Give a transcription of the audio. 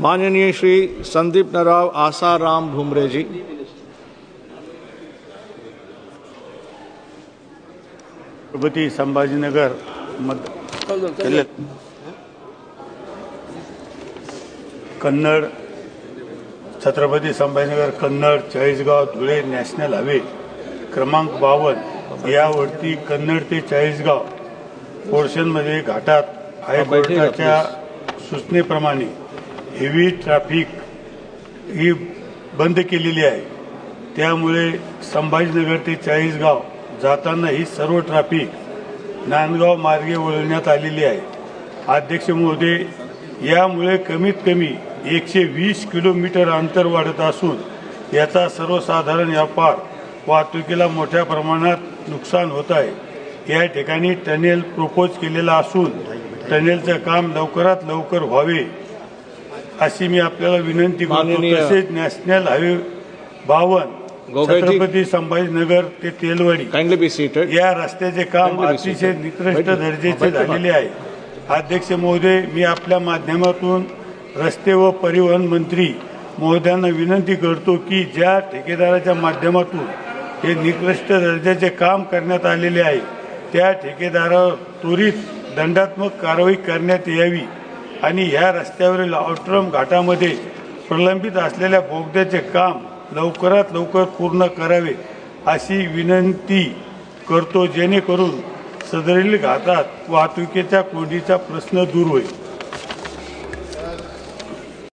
माननीय श्री संदीप नराव आसाराम भुमरे जी। छत्रपती संभाजीनगर मध जिल्ह्यात कन्नड छत्रपती संभाजीनगर कन्नड चाळीसगाव धुळे नॅशनल हायवे क्रमांक बावन्न. यावरती कन्नड ते चाळीसगाव पोर्शनमध्ये घाटात हायकोर्टाच्या सूचनेप्रमाणे हेवी ट्रॅफिक ही बंद केलेली आहे. त्यामुळे संभाजीनगर ते चाळीसगाव जाताना ही सर्व ट्रॅफिक नांदगाव मार्गे वळवण्यात आलेली आहे. अध्यक्ष महोदय यामुळे कमीत कमी एकशे वीस किलोमीटर अंतर वाढत असून याचा सर्वसाधारण व्यापार वाहतुकीला मोठ्या प्रमाणात नुकसान होत आहे. या ठिकाणी टनेल प्रपोज केलेला असून टनेलचं काम लवकरात लवकर व्हावे अशी मी आपल्याला विनंती करतो माननीय- तसेच नॅशनल हायवे बावन. छत्रपती संभाजीनगर ते तेलवाडी या रस्त्याचे काम Kindly be अतिशय. निकृष्ट बैठक- दर्जाचे बैठक- झालेले आहे अध्यक्ष महोदय मी आपल्या माध्यमातून रस्ते व परिवहन मंत्री महोदयांना विनंती करतो की ज्या ठेकेदाराच्या माध्यमातून हे निकृष्ट दर्जाचे काम करण्यात आलेले आहे त्या ठेकेदारावर त्वरित दंडात्मक कारवाई करण्यात यावी आणि ह्या रस्त्यावरील आउटरम घाटामध्ये प्रलंबित असलेल्या बोगद्याचे काम लवकरात लवकर पूर्ण करावे अशी विनंती करतो जेणेकरून सदरील घाटात वाहतुकीच्या कोंडीचा प्रश्न दूर होईल.